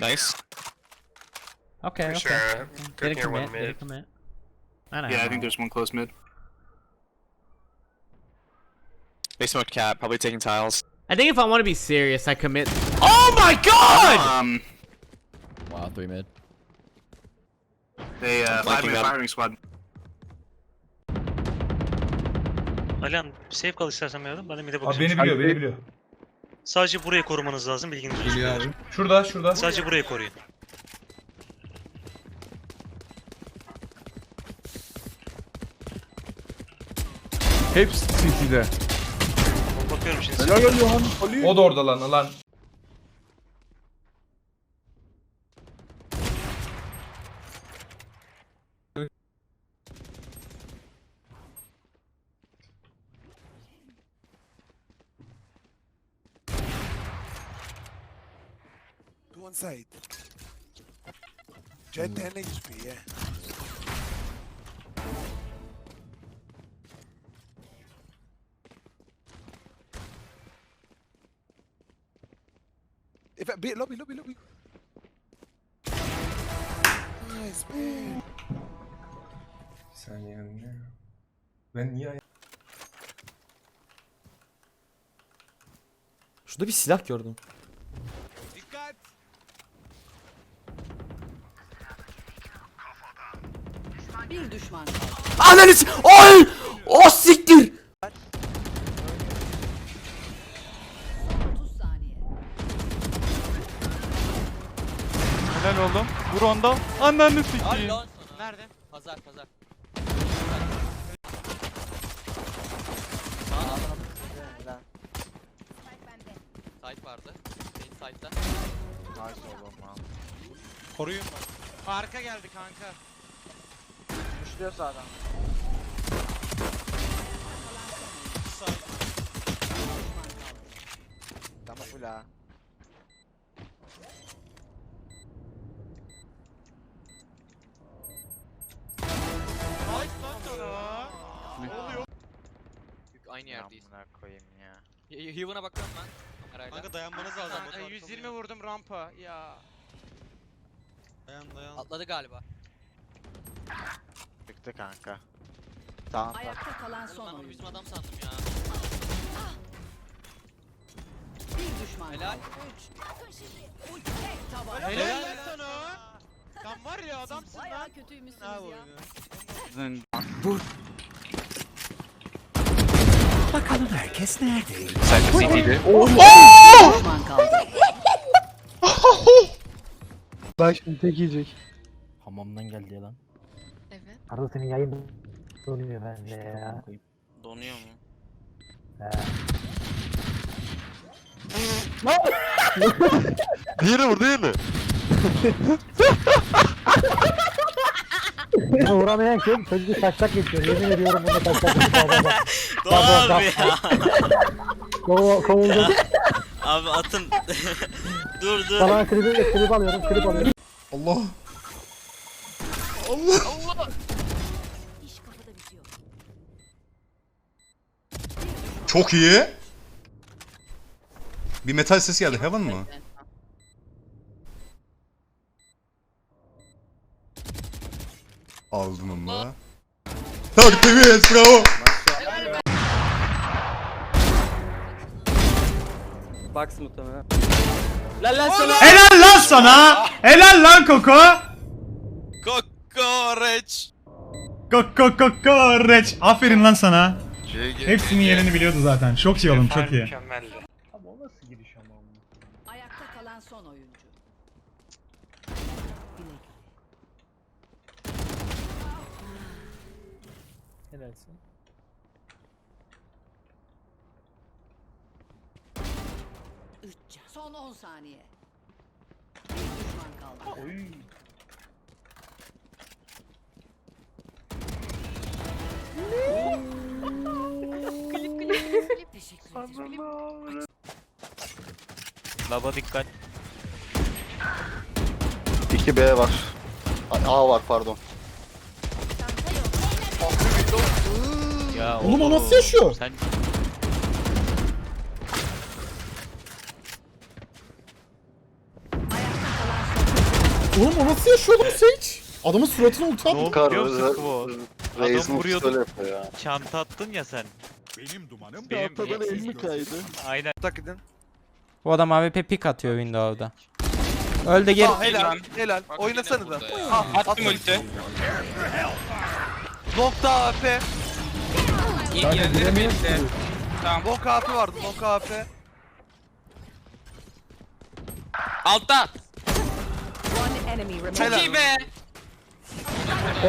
created. Nice. Okay, For okay. sure. Did Good it near one commit? Did it commit? I don't Yeah, I think there's one close mid. They smoked cat, probably taking tiles. I think if I want to be serious, I commit. Oh my god! Um, Wow, three mid. they uh, five Flanking man up. firing squad. Alihan safe kal istersen bir adam. Ben de mid'e Abi bakacağım. beni biliyor, beni biliyor. Sadece burayı korumanız lazım bilginiz olsun. Şurada, şurada. Sadece burayı koruyun. Hepsi CT'de. Bakıyorum şimdi. Helal lan Ali. O da orada lan, lan. To one side. Jet 10 HP, yeah. If I be lobby, lobby, lobby. Nice man. Sen yani? Ben niye Şurada bir silah gördüm. Ananı s- Oy! O siktir! 30 saniye. Helal oğlum. Vur ondan. Ananı sikeyim. Nerede? Pazar pazar. Site vardı. Benim site'da. Koruyun bak. Arka geldi kanka. Düşüyor sağdan. Tamam full ha. Aynı yerdeyiz. Amına koyayım ya. Heaven'a bakıyorum ben. Kamerayla. Kanka dayanmanız lazım. Kanka, 120 vurdum rampa. Ya. Dayan dayan. Atladı galiba. Çıktı kanka. Tamam. Ayakta kalan son Ben onu oyuncu. bizim adam sandım ya. Bir düşman Helal. kaldı. Ulti tek taban. Helal lan sana. Sen var ya adamsın Bayağı lan. kötüymüşsünüz ya. vurdu. Sadece CT'de. Düşman kaldı. Bak şimdi tek yiyecek. Hamamdan geldi ya lan. Arada senin yayın donuyor bende ya. Donuyor mu? Diğeri vur diğeri. Uğramayan kim? Çocuk taşak geçiyor. Yemin ediyorum bunda taşak geçiyor. Doğal abi ya. Kov kovuldu. Abi atın. dur dur. Sana klip, klip alıyorum. Klip alıyorum. Allah. İş Çok iyi. Bir metal sesi geldi. Heaven mı? Aldım onu. Tak temiz bravo. Box muhtemelen. Helal lan sana! Helal lan Koko! Kokoreç. Koko. Aferin lan sana. Hepsinin yerini biliyordu zaten. Çok iyi oğlum, çok iyi. Mükemmeldi. Ayakta kalan son oyuncu. Helalsin. Üç can. Son 10 saniye. Bir düşman kaldı. Teşekkür ederim. Laba dikkat. 2B var. A var pardon. Ya Oğlum o nasıl yaşıyor? Sen Oğlum o nasıl yaşıyor lan Sage? Adamın suratına ulti Ne attı. oldu Kar biliyor musun? Reis'in vuruyordu. öyle yapıyor ya. Çanta attın ya sen. Benim dumanım Benim ortadan mi kaydı? Aynen. Tak edin. Bu adam AWP pick atıyor Windows'da. Öldü geri. helal, helal. Oynasanıza. Attım ulti. Nokta AP. Tamam. Nokta AP vardı, nokta AP. Altta. One enemy remaining. Helal. İyi be.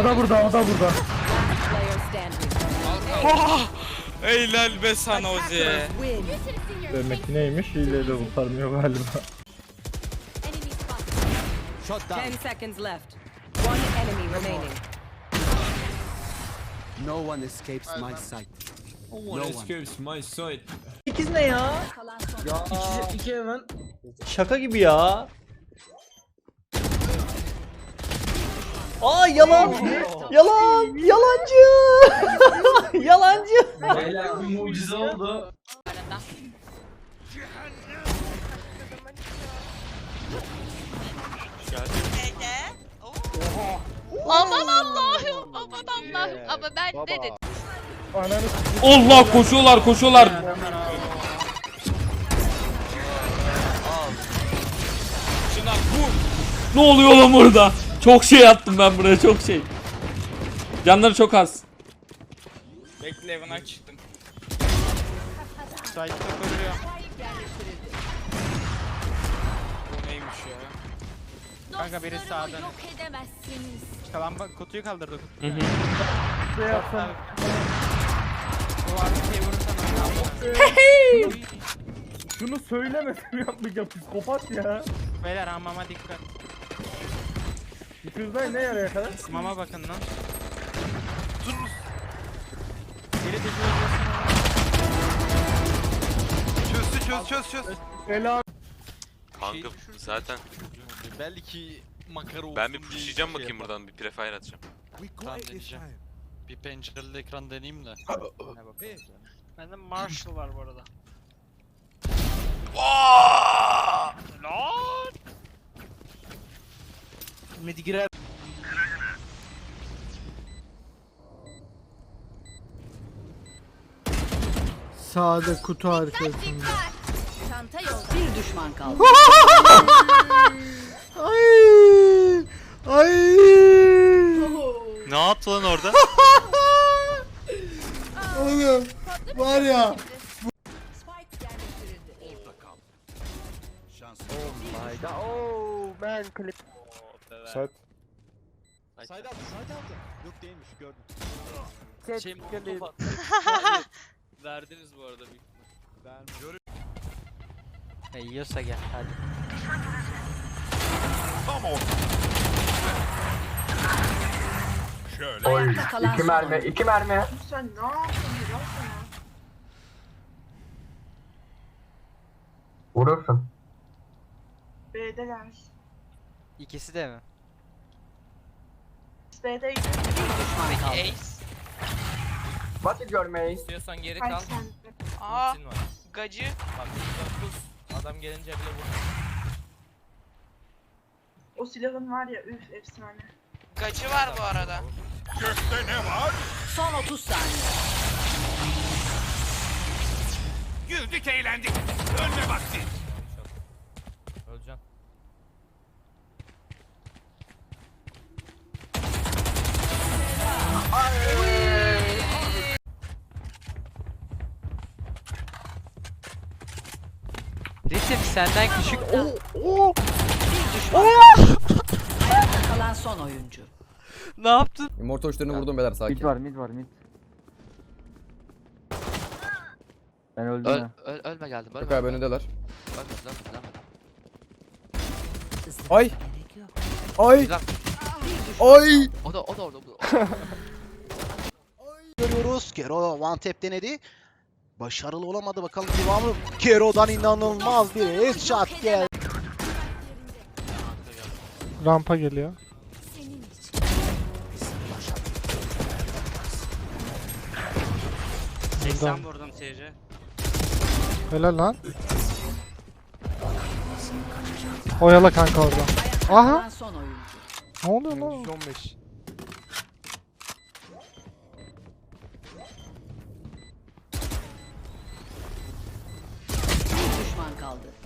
O da burada o da burada. Player standing. Helal be sana Ozi. Win. Demek ki neymiş? Hileyle kurtarmıyor galiba. Ten seconds left. One enemy remaining. No one escapes my sight. No one. İkiz ne ya? Ya. İki, iki hemen. Şaka gibi ya. Aa yalan. yalan. Yalancı. Yalancı. Beyler bir mucize oldu. Aman Allah'ım, aman Allah'ım. Ama ben ne dedim? Ananı Allah koşuyorlar koşuyorlar. Ne oluyor lan burada? Çok şey attım ben buraya çok şey. Canları çok az. Bekle evine çıktım. Side'da koruyor. Bu neymiş ya? Kanka biri sağdan. Yok edemezsiniz. Kalan kutuyu kaldırdı. Hı hı. şey yapsam. Bu arkayı vurursan Şunu söylemesem yapmayacağım psikopat ya. Beyler hamama dikkat. Diffuse'dan ne yaraya kadar? Mama bakın lan. Biri de Çözdü, çöz, çöz, çöz. Ela Kanka zaten Belki makara ben bir pushlayacağım bakayım buradan bir prefire atacağım. Tamam, deneyeceğim. Bir pencereli ekran deneyeyim de. Bende Marshall var bu arada. Medi girer. Sağda kutu arkasında. Çanta yol. Bir düşman kaldı. Ay! Ay! Ne yaptı lan orada? Oğlum var ya. Spike yerleştirildi. Sat. Sayda aldı, sayda aldı. Yok değilmiş, gördüm. Şey, Verdiniz bu arada büyük Ben E, yiyorsa gel hadi. Ayakta kalan iki mermi. iki mermi. Vurursun. B'deler. İkisi de mi? B'de Bir düşman kaldı. Basit görmeyi. İstiyorsan geri Aa, var. gacı. Bak Adam gelince bile vur. O silahın var ya üf efsane. Gacı var bu arada. Son 30 saniye. Güldük, eğlendik. Ölme vakti. Senden küçük. Bir düşman kaldı. Ayakta kalan son oyuncu. Ne yaptın? Immortal uçlarını vurdum beyler sakin. Mid var mid var mid. Ben öldüm Öl, ya. öl, ölme geldim. Ölme. Yok abi önündeler. Ölme, ölme, ölme. Ay! Gerek yok. Ay! Ay! O da o da orada. o da- Görüyoruz. Kero one tap denedi. Başarılı olamadı bakalım devamı. Kero'dan inanılmaz bir headshot geldi. Rampa geliyor. Senin için. Buradan. vurdum seyirci. Helal lan. Oyala kanka orada. Son oyuncu. Ne oluyor lan? 115. kaldı.